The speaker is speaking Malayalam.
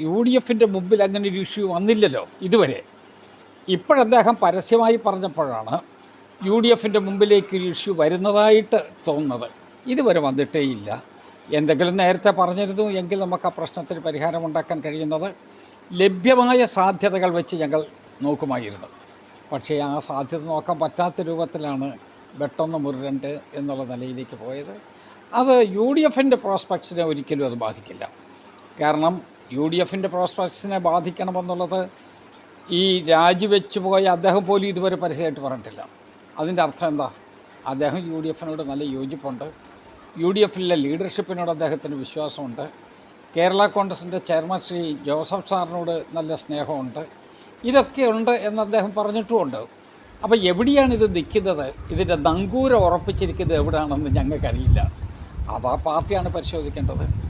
യു ഡി എഫിന്റെ മുമ്പിൽ അങ്ങനെ ഒരു ഇഷ്യൂ വന്നില്ലല്ലോ ഇതുവരെ. ഇപ്പോഴദ്ദേഹം പരസ്യമായി പറഞ്ഞപ്പോഴാണ് യു ഡി എഫിന്റെ മുമ്പിലേക്ക് ഒരു ഇഷ്യൂ വരുന്നതായിട്ട് തോന്നുന്നത്. ഇതുവരെ വന്നിട്ടേ ഇല്ല. എന്തെങ്കിലും നേരത്തെ പറഞ്ഞിരുന്നു എങ്കിൽ നമുക്ക് ആ പ്രശ്നത്തിന് പരിഹാരമുണ്ടാക്കാൻ കഴിയുന്നത് ലഭ്യമായ സാധ്യതകൾ വെച്ച് ഞങ്ങൾ നോക്കുമായിരുന്നു. പക്ഷേ ആ സാധ്യത നോക്കാൻ പറ്റാത്ത രൂപത്തിലാണ് വെട്ടൊന്ന് മുരണ്ട് എന്നുള്ള നിലയിലേക്ക് പോയത്. അത് യു ഡി എഫിന്റെ പ്രോസ്പെക്ട്സിനെ ഒരിക്കലും അത് ബാധിക്കില്ല. കാരണം യു ഡി എഫിന്റെ പ്രോസ്പെക്ട്സിനെ ബാധിക്കണമെന്നുള്ളത് ഈ രാജിവെച്ചു പോയ അദ്ദേഹം പോലും ഇതുവരെ പരസ്യമായിട്ട് പറഞ്ഞിട്ടില്ല. അതിന്റെ അർത്ഥം എന്താ? അദ്ദേഹം യു ഡി എഫിനോട് നല്ല യോജിപ്പുണ്ട്. യു ഡി എഫിലെ ലീഡർഷിപ്പിനോട് അദ്ദേഹത്തിന് വിശ്വാസമുണ്ട്. കേരള കോൺഗ്രസിന്റെ ചെയർമാൻ ശ്രീ ജോസഫ് സാറിനോട് നല്ല സ്നേഹമുണ്ട്. ഇതൊക്കെ ഉണ്ട് എന്ന് അദ്ദേഹം പറഞ്ഞിട്ടുമുണ്ട്. അപ്പോൾ എവിടെയാണ് ഇത് നിൽക്കുന്നത്? ഇതിന്റെ നങ്കൂരം ഉറപ്പിച്ചിരിക്കുന്നത് എവിടെയാണെന്ന് ഞങ്ങൾക്കറിയില്ല. ആ പാർട്ടിയാണ് പരിശോധിക്കേണ്ടത്.